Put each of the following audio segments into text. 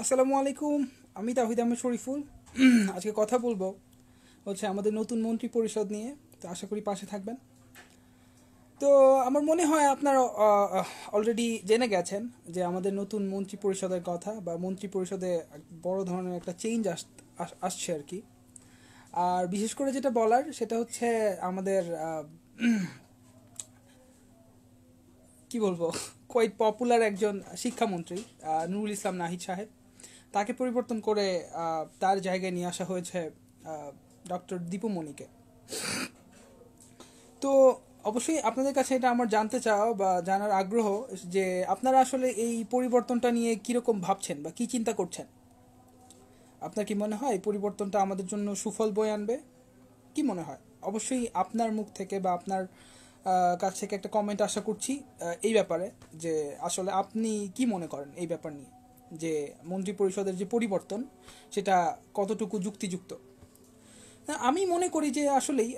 আসসালামু আলাইকুম, আমি তাহিদ আহমেদ শরীফুল। আজকে কথা বলব হচ্ছে আমাদের নতুন মন্ত্রী পরিষদ নিয়ে, তো আশা করি পাশে থাকবেন। তো আমার মনে হয় আপনারা অলরেডি জেনে গেছেন যে আমাদের নতুন মন্ত্রী পরিষদের কথা বা মন্ত্রী পরিষদে বড় ধরনের একটা চেঞ্জ আস আসছে আর কি। আর বিশেষ করে যেটা বলার, সেটা হচ্ছে আমাদের কি বলব কোয়াইট পপুলার একজন শিক্ষামন্ত্রী নুরুল ইসলাম নাহিদ সাহেব। তাকে পরিবর্তন করে তার জায়গায় নিয়ে আসা হয়েছে ডক্টর দীপুমণিকে তো অবশ্যই আপনাদের কাছে এটা আমার জানতে চাও বা জানার আগ্রহ যে আপনারা আসলে এই পরিবর্তনটা নিয়ে কীরকম ভাবছেন বা কি চিন্তা করছেন? আপনার কি মনে হয় পরিবর্তনটা আমাদের জন্য সুফল বয়ে আনবে? কি মনে হয়? অবশ্যই আপনার মুখ থেকে বা আপনার কাছ থেকে একটা কমেন্ট আশা করছি এই ব্যাপারে যে আসলে আপনি কি মনে করেন এই ব্যাপার নিয়ে? যে মন্ত্রিপরিষদের যে পরিবর্তন, সেটা কতটুকু যুক্তিযুক্ত? আমি মনে করি যে আসলেই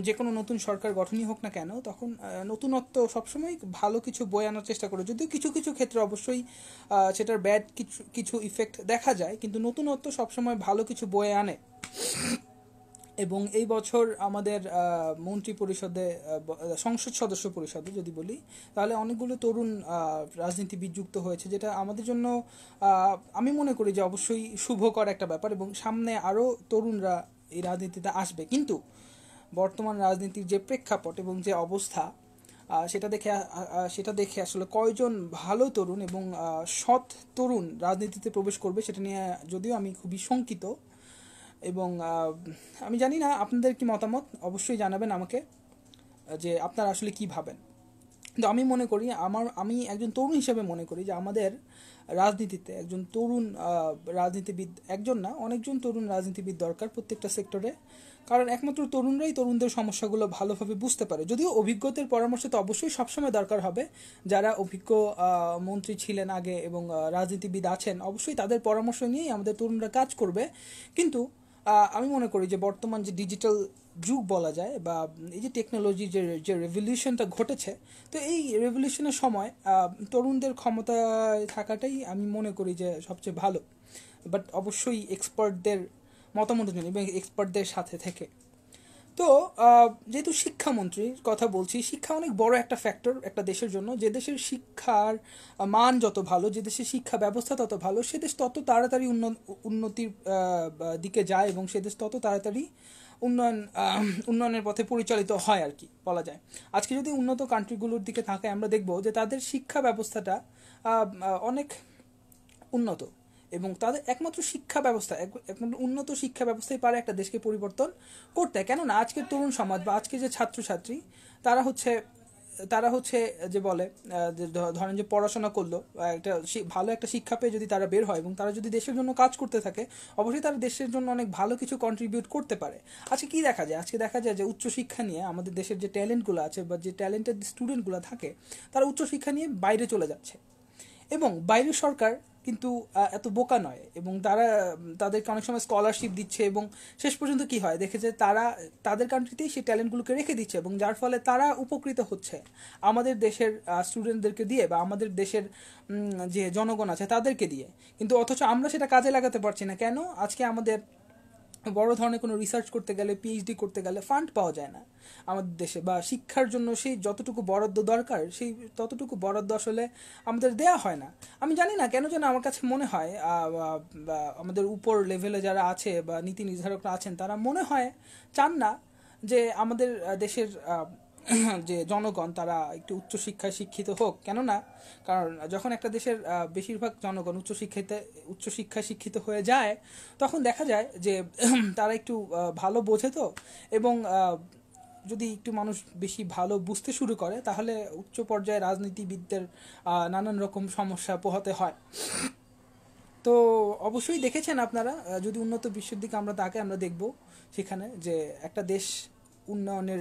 যে কোনো নতুন সরকার গঠনই হোক না কেন, তখন নতুনত্ব সবসময় ভালো কিছু বয়ে আনার চেষ্টা করে। যদিও কিছু কিছু ক্ষেত্রে অবশ্যই সেটার ব্যাড কিছু কিছু ইফেক্ট দেখা যায়, কিন্তু নতুনত্ব সবসময় ভালো কিছু বয়ে আনে। এবং এই বছর আমাদের মন্ত্রী পরিষদে সংসদ সদস্য পরিষদে যদি বলি, তাহলে অনেকগুলো তরুণ রাজনীতিবিদ যুক্ত হয়েছে, যেটা আমাদের জন্য আমি মনে করি যে অবশ্যই শুভকর একটা ব্যাপার এবং সামনে আরও তরুণরা এই রাজনীতিতে আসবে। কিন্তু বর্তমান রাজনীতির যে প্রেক্ষাপট এবং যে অবস্থা সেটা দেখে সেটা দেখে আসলে কয়জন ভালো তরুণ এবং সৎ তরুণ রাজনীতিতে প্রবেশ করবে সেটা নিয়ে যদিও আমি খুবই শঙ্কিত এবং আমি জানি না আপনাদের কি মতামত, অবশ্যই জানাবেন আমাকে, যে আপনারা আসলে কি ভাবেন। কিন্তু আমি মনে করি, আমার, আমি একজন তরুণ হিসেবে মনে করি যে আমাদের রাজনীতিতে একজন তরুণ রাজনীতিবিদ, একজন না, অনেকজন তরুণ রাজনীতিবিদ দরকার প্রত্যেকটা সেক্টরে। কারণ একমাত্র তরুণরাই তরুণদের সমস্যাগুলো ভালোভাবে বুঝতে পারে। যদিও অভিজ্ঞতার পরামর্শ তো অবশ্যই সবসময় দরকার হবে। যারা অভিজ্ঞ মন্ত্রী ছিলেন আগে এবং রাজনীতিবিদ আছেন, অবশ্যই তাদের পরামর্শ নিয়েই আমাদের তরুণরা কাজ করবে। কিন্তু আমি মনে করি যে বর্তমান যে ডিজিটাল যুগ বলা যায় বা এই যে টেকনোলজি যে যে রেভলিউশনটা ঘটেছে, তো এই রেভলিউশনের সময় তরুণদের ক্ষমতায় থাকাটাই আমি মনে করি যে সবচেয়ে ভালো। বাট অবশ্যই এক্সপার্টদের মতামত এবং এক্সপার্টদের সাথে থেকে। তো যেহেতু শিক্ষামন্ত্রীর কথা বলছি, শিক্ষা অনেক বড় একটা ফ্যাক্টর একটা দেশের জন্য। যে দেশের শিক্ষার মান যত ভালো, যে দেশের শিক্ষা ব্যবস্থা তত ভালো, সে দেশ তত তাড়াতাড়ি উন্ন- উন্নতির দিকে যায় এবং সে দেশ তত তাড়াতাড়ি উন্নয়ন উন্নয়নের পথে পরিচালিত হয় আর কি, বলা যায়। আজকে যদি উন্নত কান্ট্রিগুলোর দিকে থাকে আমরা দেখব যে তাদের শিক্ষা ব্যবস্থাটা অনেক উন্নত। এবং তাদের একমাত্র শিক্ষা ব্যবস্থা, এক- একমাত্র উন্নত শিক্ষা ব্যবস্থাই পারে একটা দেশকে পরিবর্তন করতে। কেননা আজকের তরুণ সমাজ বা আজকে যে ছাত্রছাত্রী, তারা হচ্ছে তারা হচ্ছে যে বলে যে ধরেন যে পড়াশোনা করল একটা ভালো একটা শিক্ষা পেয়ে যদি তারা বের হয় এবং তারা যদি দেশের জন্য কাজ করতে থাকে, অবশ্যই তারা দেশের জন্য অনেক ভালো কিছু কন্ট্রিবিউট করতে পারে। আজকে কি দেখা যায়? আজকে দেখা যায় যে উচ্চশিক্ষা নিয়ে আমাদের দেশের যে ট্যালেন্টগুলো আছে বা যে ট্যালেন্টেড স্টুডেন্টগুলো থাকে, তারা উচ্চশিক্ষা নিয়ে বাইরে চলে যাচ্ছে। এবং বাইরের সরকার কিন্তু এত বোকা নয়। এবং তারা, তাদেরকে অনেক সময় স্কলারশিপ দিচ্ছে এবং শেষ পর্যন্ত কি হয়? দেখে যে তারা, তাদের কান্ট্রিতেই সেই ট্যালেন্টগুলোকে রেখে দিচ্ছে এবং যার ফলে তারা উপকৃত হচ্ছে। আমাদের দেশের স্টুডেন্টদেরকে দিয়ে বা আমাদের দেশের যে জনগণ আছে তাদেরকে দিয়ে। কিন্তু অথচ আমরা সেটা কাজে লাগাতে পারছি না। কেন? আজকে আমাদের বড় ধরনের কোনো রিসার্চ করতে গেলে পিএইচডি করতে গেলে ফান্ড পাওয়া যায় না আমাদের দেশে বা শিক্ষার জন্য সেই যতটুকু বরাদ্দ দরকার, সেই ততটুকু বরাদ্দ আসলে আমাদের দেয়া হয় না। আমি জানি না কেন যেন আমার কাছে মনে হয় আমাদের উপর লেভেলে যারা আছে বা নীতি নির্ধারকরা আছেন, তারা মনে হয় চান না যে আমাদের দেশের যে জনগণ তারা একটু উচ্চশিক্ষায় শিক্ষিত হোক, কেননা কারণ যখন একটা দেশের বেশিরভাগ জনগণ উচ্চশিক্ষাতে, উচ্চশিক্ষায় শিক্ষিত হয়ে যায়, তখন দেখা যায় যে তারা একটু ভালো বোঝে তো এবং যদি একটু মানুষ বেশি ভালো বুঝতে শুরু করে, তাহলে উচ্চ পর্যায়ে রাজনীতিবিদদের নানান রকম সমস্যা পোহাতে হয়। তো অবশ্যই দেখেছেন আপনারা যদি উন্নত বিশ্বের দিকে আমরা তাকে আমরা দেখব সেখানে যে একটা দেশ উন্নয়নের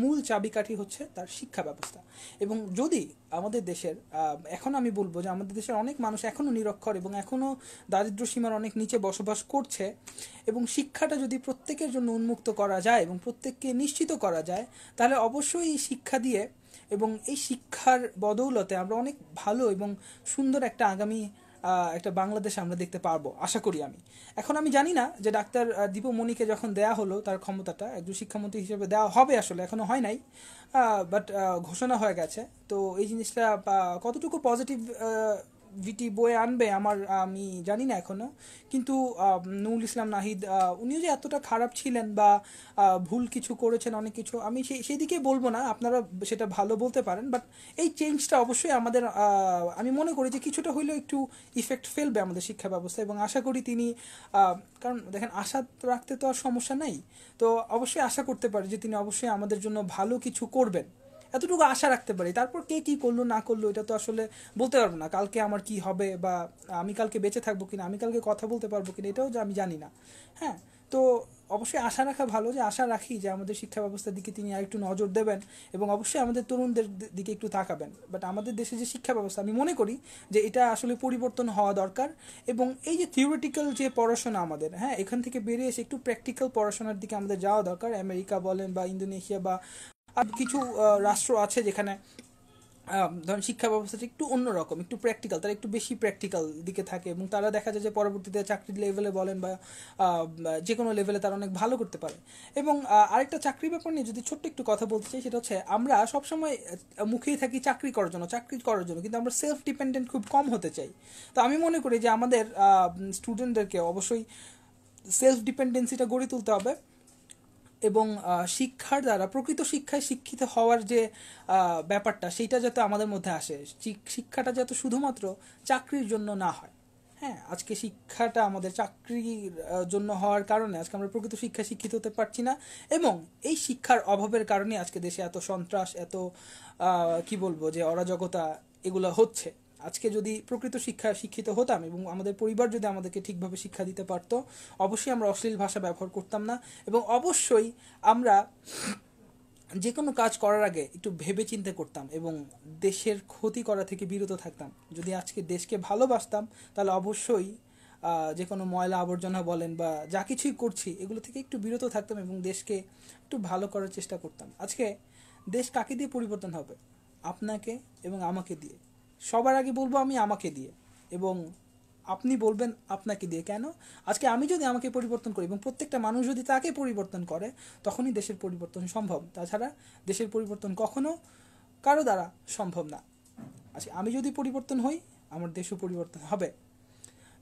মূল চাবিকাঠি হচ্ছে তার শিক্ষা ব্যবস্থা। এবং যদি আমাদের দেশের এখন আমি বলব যে আমাদের দেশের অনেক মানুষ এখনও নিরক্ষর এবং এখনও দারিদ্র্য সীমার অনেক নিচে বসবাস করছে এবং শিক্ষাটা যদি প্রত্যেকের জন্য উন্মুক্ত করা যায় এবং প্রত্যেককে নিশ্চিত করা যায়, তাহলে অবশ্যই শিক্ষা দিয়ে এবং এই শিক্ষার বদৌলতে আমরা অনেক ভালো এবং সুন্দর একটা আগামী একটা বাংলাদেশ আমরা দেখতে পারব, আশা করি আমি। এখন আমি জানি না যে ডাক্তার দীপু মনিকে যখন দেয়া হলো তার ক্ষমতাটা, একজন শিক্ষামন্ত্রী হিসেবে দেওয়া হবে আসলে, এখনও হয় নাই বাট ঘোষণা হয়ে গেছে। তো এই জিনিসটা কতটুকু পজিটিভ ভিটি বয়ে আনবে আমার, আমি জানি না এখনও। কিন্তু নুরুল ইসলাম নাহিদ উনিও যে এতটা খারাপ ছিলেন বা ভুল কিছু করেছেন, অনেক কিছু, আমি সেই দিকে বলব না, আপনারা সেটা ভালো বলতে পারেন বাট এই চেঞ্জটা অবশ্যই আমাদের আমি মনে করি যে কিছুটা হইলেও একটু ইফেক্ট ফেলবে আমাদের শিক্ষা ব্যবস্থা, এবং আশা করি তিনি কারণ দেখেন আশা রাখতে তো আর সমস্যা নাই। তো অবশ্যই আশা করতে পারি যে তিনি অবশ্যই আমাদের জন্য ভালো কিছু করবেন। এতটুকু আশা রাখতে পারি। তারপর কে কি করল, না করল, এটা তো আসলে বলতে পারব না। কালকে আমার কি হবে বা আমি কালকে বেঁচে থাকব কিনা, আমি কালকে কথা বলতে পারব কিনা, এটাও যে আমি জানি না। হ্যাঁ তো অবশ্যই আশা রাখা ভালো যে আশা রাখি যে আমাদের শিক্ষা ব্যবস্থার দিকে তিনি আর একটু নজর দেবেন এবং অবশ্যই আমাদের তরুণদের দিকে একটু তাকাবেন। বাট আমাদের দেশে যে শিক্ষা ব্যবস্থা, আমি মনে করি যে এটা আসলে পরিবর্তন হওয়া দরকার এবং এই যে থিওরিটিক্যাল যে পড়াশোনা আমাদের হ্যাঁ এখান থেকে বেরিয়ে এসে একটু প্র্যাকটিক্যাল পড়াশোনার দিকে আমাদের যাওয়া দরকার। আমেরিকা বলেন বা ইন্দোনেশিয়া বা আর কিছু রাষ্ট্র আছে যেখানে ধরেন শিক্ষা ব্যবস্থাটা একটু অন্যরকম, একটু প্র্যাকটিক্যাল তারা একটু বেশি প্র্যাকটিক্যাল দিকে থাকে এবং তারা দেখা যায় যে পরবর্তীতে চাকরির লেভেলে বলেন বা যে কোনো লেভেলে তারা অনেক ভালো করতে পারে। এবং আরেকটা চাকরি ব্যাপার নিয়ে যদি ছোট্ট একটু কথা বলতে চাই, সেটা হচ্ছে আমরা সবসময় মুখেই থাকি চাকরি করার জন্য, চাকরি করার জন্য, কিন্তু আমরা সেলফ ডিপেন্ডেন্ট খুব কম হতে চাই। তো আমি মনে করি যে আমাদের স্টুডেন্টদেরকে অবশ্যই সেলফ ডিপেন্ডেন্সিটা গড়ে তুলতে হবে। এবং শিক্ষার দ্বারা, প্রকৃত শিক্ষায় শিক্ষিত হওয়ার যে ব্যাপারটা, সেইটা যাতে আমাদের মধ্যে আসে। শিক্ষাটা যাতে শুধুমাত্র চাকরির জন্য না হয়। হ্যাঁ আজকে শিক্ষাটা আমাদের চাকরির জন্য হওয়ার কারণে আজকে আমরা প্রকৃত শিক্ষায় শিক্ষিত হতে পারছি না এবং এই শিক্ষার অভাবের কারণে আজকে দেশে এত সন্ত্রাস, এত কি বলব যে অরাজকতা এগুলো হচ্ছে। আজকে যদি প্রকৃত শিক্ষা শিক্ষিত হতাম এবং আমাদের পরিবার যদি আমাদেরকে ঠিকভাবে শিক্ষা দিতে পারতো, অবশ্যই আমরা অশ্লীল ভাষা ব্যবহার করতাম না এবং অবশ্যই আমরা যে কোনো কাজ করার আগে একটু ভেবে চিন্তে করতাম এবং দেশের ক্ষতি করা থেকে বিরত থাকতাম। যদি আজকে দেশকে ভালোবাসতাম, তাহলে অবশ্যই যে কোনো ময়লা আবর্জনা বলেন বা যা কিছুই করছি, এগুলো থেকে একটু বিরত থাকতাম এবং দেশকে একটু ভালো করার চেষ্টা করতাম। আজকে দেশ কাকে দিয়ে পরিবর্তন হবে? আপনাকে এবং আমাকে দিয়ে। সবার আগে বলব আমি আমাকে দিয়ে। এবং আপনি বলবেন আপনাকে দিয়ে। কেন? আজকে আমি যদি আমাকে পরিবর্তন করি এবং প্রত্যেকটা মানুষ যদি তাকে পরিবর্তন করে, তখনই দেশের পরিবর্তন সম্ভব। তাছাড়া দেশের পরিবর্তন কখনো কারও দ্বারা সম্ভব না। আচ্ছা আমি যদি পরিবর্তন হই, আমার দেশও পরিবর্তন হবে।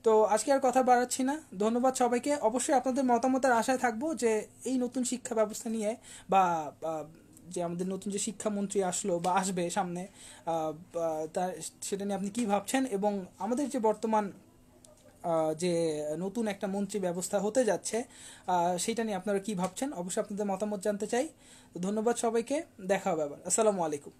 তো আজকে আর কথা বাড়াচ্ছি না। ধন্যবাদ সবাইকে। অবশ্যই আপনাদের মতামতের আশায় থাকব যে এই নতুন শিক্ষা ব্যবস্থা নিয়ে বা যে আমাদের নতুন যে শিক্ষামন্ত্রী আসলো বা আসবে সামনে তা, সেটা নিয়ে আপনি কি ভাবছেন? এবং আমাদের যে বর্তমান যে নতুন একটা মন্ত্রী ব্যবস্থা হতে যাচ্ছে সেটা নিয়ে আপনারা কি ভাবছেন? অবশ্যই আপনাদের মতামত জানতে চাই। ধন্যবাদ সবাইকে। দেখা হবে আবার। আসসালামু আলাইকুম।